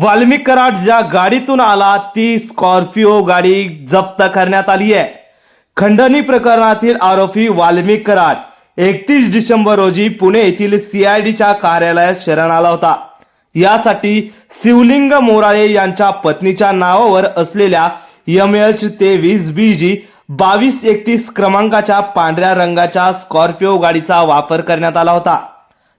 वाल्मिक कराड ज्या गाडीतून आला ती स्कॉर्पिओ गाडी जप्त करण्यात आली आहे. खंडणी प्रकरणातील आरोपी वाल्मिक कराड एकतीस डिसेंबर रोजी पुणे येथील सीआयडीच्या कार्यालयात शरण आला होता. यासाठी शिवलिंग मोराळे यांच्या पत्नीच्या नावावर असलेल्या एम एच तेवीस बी जी बावीस एकतीस क्रमांकाच्या पांढऱ्या रंगाच्या स्कॉर्पिओ गाडीचा वापर करण्यात आला होता.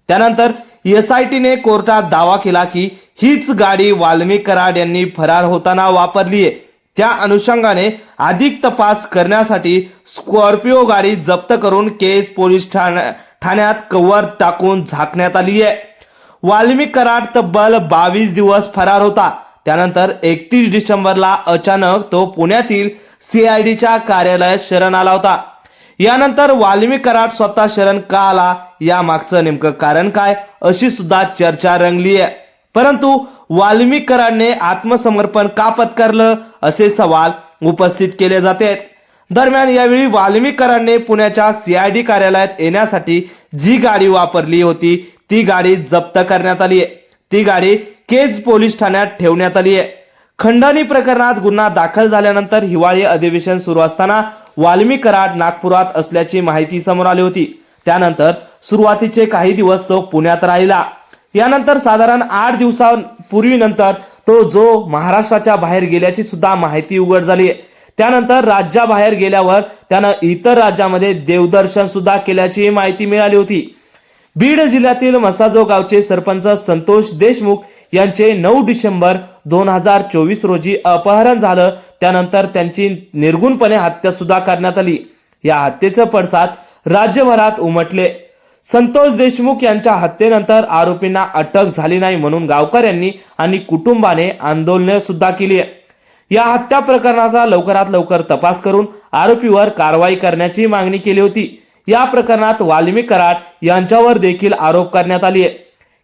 त्यानंतर एस आय टीने कोर्टात दावा केला की हीच गाडी वाल्मी कराड यांनी फरार होताना वापरली आहे. त्या अनुषंगाने अधिक तपास करण्यासाठी स्कॉर्पिओ गाडी जप्त करून केस पोलीस ठाण्या- ठाण्यात कव्हर टाकून झाकण्यात आली आहे. वाल्मिक कराड तब्बल बावीस दिवस फरार होता. त्यानंतर एकतीस डिसेंबरला अचानक तो पुण्यातील सीआयडीच्या कार्यालयात शरण आला होता. यानंतर वाल्मी कराड स्वतः शरण का आला? या मागचं नेमकं कारण काय? अशी सुद्धा चर्चा रंगली आहे. परंतु वाल्मिकरांनी आत्मसमर्पण का पत्करलं असे सवाल उपस्थित केले जाते. दरम्यान यावेळी वाल्मिकरांनी पुण्याच्या सीआयडी कार्यालयात येण्यासाठी जी गाडी वापरली होती ती गाडी जप्त करण्यात आली आहे. ती गाडी केज पोलीस ठाण्यात ठेवण्यात आली आहे. खंडणी प्रकरणात गुन्हा दाखल झाल्यानंतर हिवाळी अधिवेशन सुरू असताना वाल्मिक कराड नागपुरात असल्याची माहिती समोर आली होती. त्यानंतर सुरुवातीचे काही दिवस तो पुण्यात राहिला. यानंतर साधारण आठ दिवसांपूर्वीनंतर तो जो महाराष्ट्राच्या बाहेर गेल्याची सुद्धा माहिती उघड झाली. आहे त्यानंतर राज्याबाहेर गेल्यावर त्यानं इतर राज्यामध्ये देवदर्शन सुद्धा केल्याची माहिती मिळाली होती. बीड जिल्ह्यातील मसाजो गावचे सरपंच संतोष देशमुख यांचे नऊ डिसेंबर दोन हजार चोवीस रोजी अपहरण झालं. त्यानंतर त्यांची निर्गुणपणे हत्या सुद्धा करण्यात आली. या हत्येचं पडसाद राज्यभरात उमटले. संतोष देशमुख यांच्या हत्येनंतर आरोपींना अटक झाली नाही म्हणून गावकऱ्यांनी आणि कुटुंबाने आंदोलने सुद्धा केली आहे. या हत्या प्रकरणाचा लवकरात लवकर तपास करून आरोपीवर कारवाई करण्याची मागणी केली होती. या प्रकरणात वाल्मी कराड यांच्यावर देखील आरोप करण्यात आली आहे.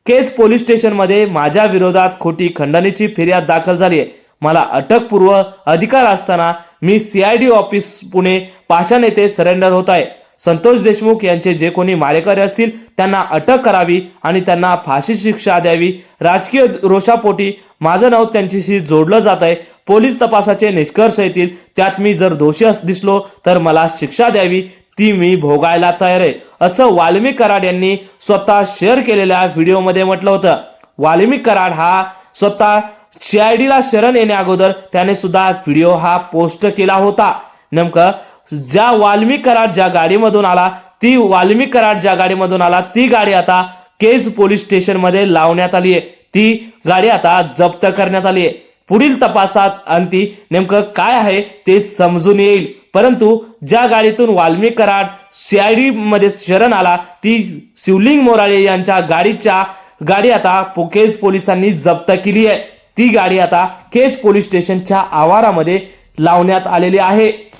केज पोलीस स्टेशनमध्ये माझ्या विरोधात खोटी खंडणीची फिर्याद दाखल झाली आहे. मला अटकपूर्व अधिकार असताना मी सीआयडी ऑफिस पुणे पाषाण येथे सरेंडर होत आहे. संतोष देशमुख यांचे जे कोणी मारेकरी असतील त्यांना अटक करावी आणि त्यांना फाशी शिक्षा द्यावी. राजकीय रोषापोटी माझं नाव त्यांच्याशी जोडलं जात आहे. पोलीस तपासाचे निष्कर्ष येतील. त्यात मी जर दोषी अस- दिसलो तर मला शिक्षा द्यावी. ती मी भोगायला तयार आहे. असं वाल्मिक कराड यांनी स्वतः शेअर केलेल्या व्हिडिओमध्ये म्हटलं होतं. वाल्मिक कराड हा स्वतः सीआयडीला शरण येण्या अगोदर त्याने सुद्धा व्हिडिओ हा पोस्ट केला होता. नेमकं ज्या वाल्मी कराड ज्या गाडीमधून आला ती वाल्मी कराड ज्या गाडीमधून आला ती गाडी आता केज पोलीस स्टेशनमध्ये लावण्यात आली आहे. ती गाडी आता जप्त करण्यात आली आहे. पुढील तपासात अंती नेमकं काय आहे ते समजून येईल. परंतु ज्या गाडीतून वाल्मी कराड सीआयडी मध्ये शरण आला ती शिवलिंग मोराळे यांच्या गाडीच्या गाडी आता पो- केज पोलिसांनी जप्त केली आहे. ती गाडी आता केज पोलीस स्टेशनच्या आवारामध्ये लावण्यात आलेली आहे.